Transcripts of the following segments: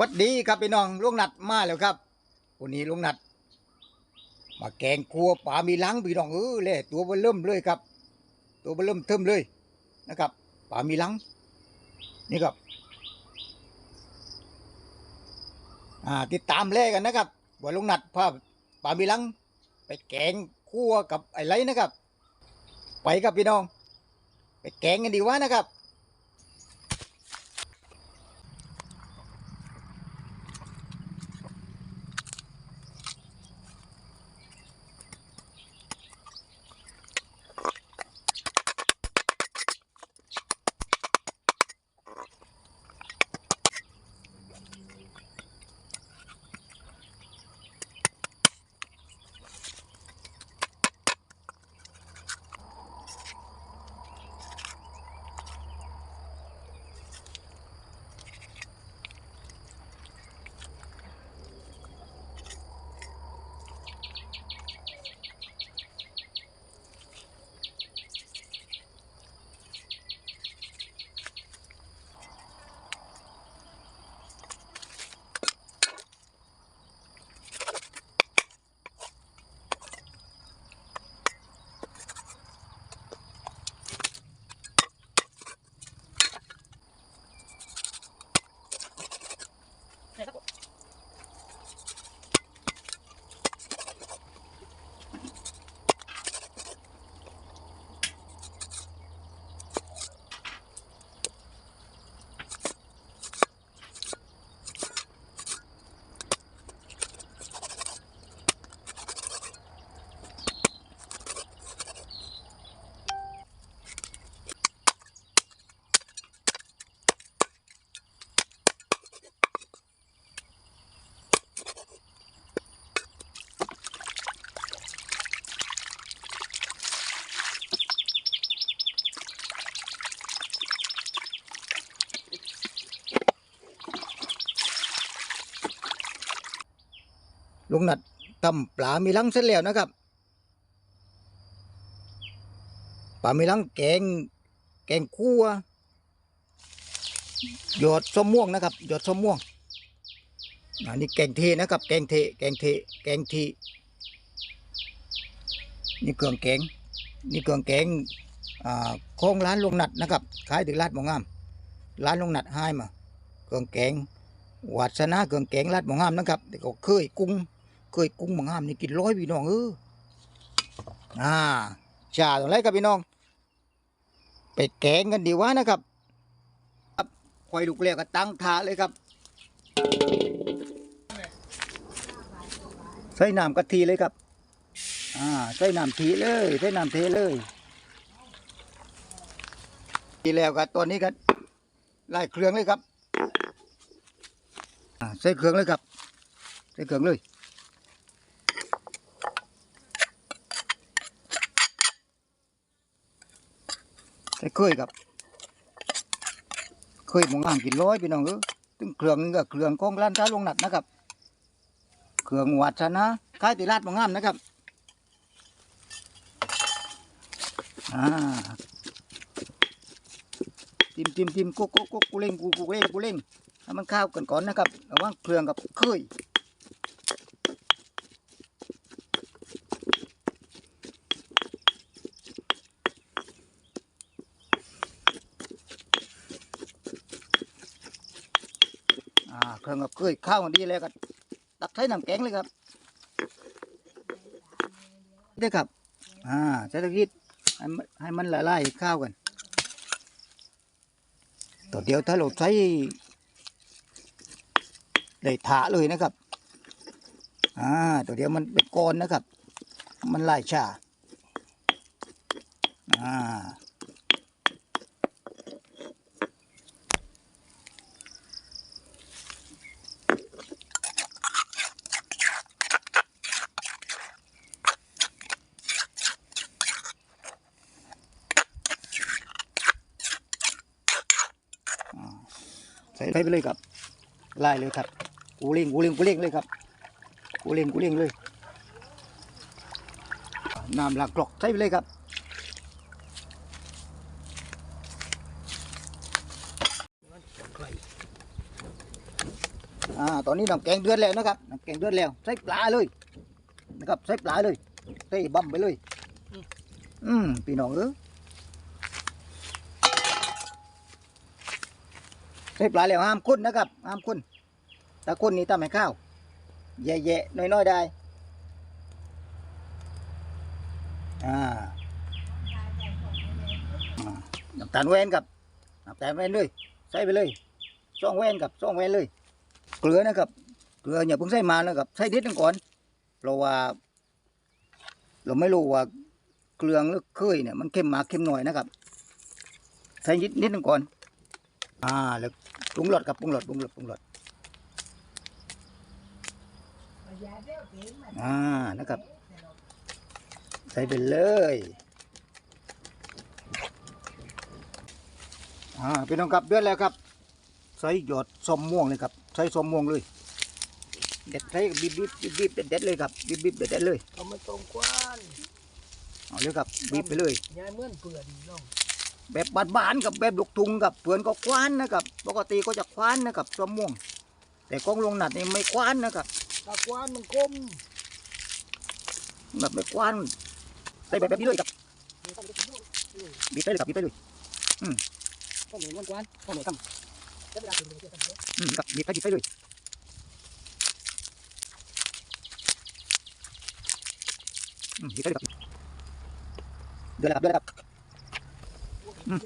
วัดดีครับพี่น้องลุงนัดมาแล้วครับวันนี้ลุงนัด มาแกงครัวป่ามีหลังพี่น้องเออเล่ตัวเบลเริ่มเลยครับ ตัวเบลเริ่มเทิมเลยนะครับป่ามีหลังนี่ครับอ่าติดตามเล่กันนะครับว่าลุงนัดพาป่ามีหลังไปแกงคั่วกับไอ้ไรนะครับ ไปครับพี่น้อง ไปแกงกันดีวะนะครับ ลุงนัดทำปลามีลังเสร็จแล้วนะครับปลามีลังแกงแกงคั่วหยอดส้มม่วงนะครับหยอดส้มม่วงอันนี้แกงเทนะครับ แกงเทแกงเทแกงทีนี่เครื่องแกงนี่เครื่องแกงอ่าของร้านลุงนัดนะครับขายถึงลาดหมองงาม ร้านลุงนัดให้มาเครื่องแกงวาสนาเครื่องแกงลาดหมองงามนะครับแต่ก็เคยกุ้ง เคยกุ้งบางงามนี่กินร้อยพี่น้องเอออ่าชาตรงไรครับพี่น้อง ไปแกงกันดีวะนะครับครับคอยลูกเรียกก็ตั้งทาเลยครับ ใส่น้ำกะทิเลยครับ อ่าใส่น้ำทีเลยใส่น้ำเทเลยทีแล้วก็ตัวนี้ก็ไล่เครื่องเลยครับอ่าใส่เครื่องเลยครับ ใส่เครื่องเลย ใส่เคยครับ เคยหมองงามกินร้อยพี่น้องเออถึงเครื่องนึงก็เครื่องของร้านค้าลงหนัดนะครับ เครื่องวัดชนะขายติลาดหมองงามนะครับอ่าจิ้มจิ้มจิ้มกุ๊กกุ๊กกุ๊กกูเล่งกูกูเล่งกูเล่งให้มันข้าวกันก่อนนะครับระว่างเครื่องกับเคย เครื่องกับเคยข้าวมันดีแล้วก็ตักใช้น้ำแกงเลยครับได้ครับ อ่าใช้ตะกี้ให้มันให้มันละลายข้าวกันตัวเดียวถ้าเราใช้ได้ถาเลยนะครับ อ่า ตัวเดียวมันเป็นก้อนนะครับ มันลายชา อ่า ใส่ไปไปเลยครับไล่เลยครับกูเล่งกูเล่งกูเล่งเลยครับกูเล่งกูเล่งเลยน้ำหลักกรอกใส่ไปเลยครับอ่าตอนนี้น้ำแกงเดือดแล้วนะครับน้ำแกงเดือดแล้วใส่ปลาเลยนะครับใส่ปลาเลยใส่บั่มไปเลย อืมพี่น้องเออ ใส่ปลาแล้วห้ามข้นนะครับห้ามข้นถ้าข้นนี่ทำให้ข้าวแย่ๆน้อยๆได้อ่าน้ำตาลแวนกับน้ำตาลแวนเลยใส่ไปเลยซ่องแวนกับซ่องแวนเลย เกลือนะครับ เกลืออย่าเพิ่งใส่มานะครับใส่นิดนึงก่อนเพราะว่า เราไม่รู้ว่าเกลือหรือเคยเนี่ยมันเข้มมากเข้มหน่อยนะครับ ใส่นิดนิดนึงก่อน อ่าแล้วปรุงรสกับปรุงรสปรุงรสปรุงรสอ่านะครับ ใส่ไปเลยอ่าพี่น้องครับเดือดแล้วครับ ใส่หยอดส้มม่วงเลยครับ ใส่ส้มม่วงเลยเด็ดใส่บีบบีบบีบบีบเด็ดเด็ดเลยครับบีบบีบเด็ดเด็ดเลยเอามาตรงกว้านเอาเลยครับบีบไปเลยยายเหมื่อนเปื่อนน้อง แบบบานๆกับแบบลูกทุงกับเพื่อนก็คว้านนะครับ ปกติก็จะคว้านนะครับส้มม่วง แต่กองลงหนัดนี่ไม่คว้านนะครับถ้ากว้านมันก้มแบบไม่คว้านใส่แบบแบบนี้เลยครับบีบไปเลยครับบีบไปเลยก็เหมือนมันกว้านก็เหมือนกันจะเวลาถึงเดี๋ยวจะทำเยอะอืมครับบีบไปบีบไปเลยอืมบีบไปเลยครับเดือดแล้วครับเดือดแล้วครับอืม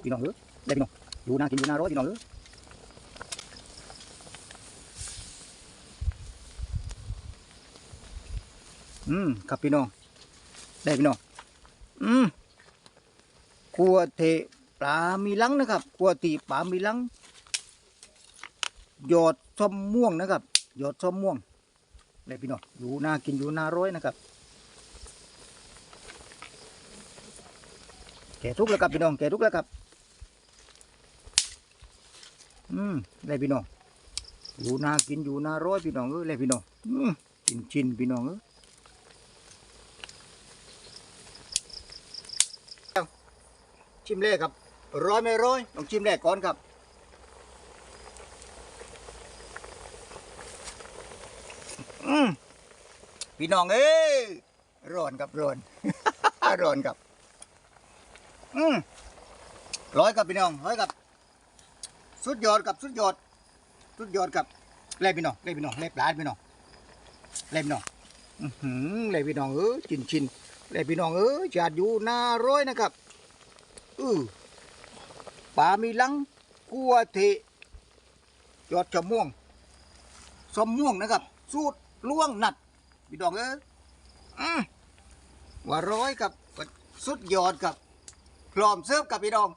พี่น้องเออได้พี่น้องดูน่ากินดูน่าร้อยพี่น้องเอออืมครับพี่น้องได้พี่น้องอืมขัวเทปลามีลังนะครับขัวตีปลามีลังหยอดส้มม่วงนะครับหยอดส้มม่วงเลยพี่น้องอยู่น่ากินอยู่น่าร้อยนะครับ แกะทุกแล้วครับพี่น้องแกะทุกแล้วครับ อืมเลยพี่น้อง อยู่น่ากินอยู่น่าร้อยพี่น้องเอ้ยเลยพี่น้องอืมกินชินพี่น้องเออชิมเลยครับ ร้อยไม่ร้อยต้องชิมแรกก่อนครับอืมพี่น้องเอ้ยร้อนครับร้อนร้อนครับ อืมร้อยกับพี่น้องร้อยกับ สุดยอดกับสุดยอด สุดยอดกับเล่พี่น้องเล่พี่น้องเล่ปลาพี่น้องเล่พี่น้องอือหือเล่พี่น้องเออชินชินเล่พี่น้องเออจาดอยู่หน้าร้อยนะครับอือปลามีลังกัวเทยอดชะม่วงสมม่วงนะครับ สูตรล่วงหนัดพี่ดองเออืมว่าร้อยกับสุดยอดกับ พร้อมเสิร์ฟกับพี่น้อง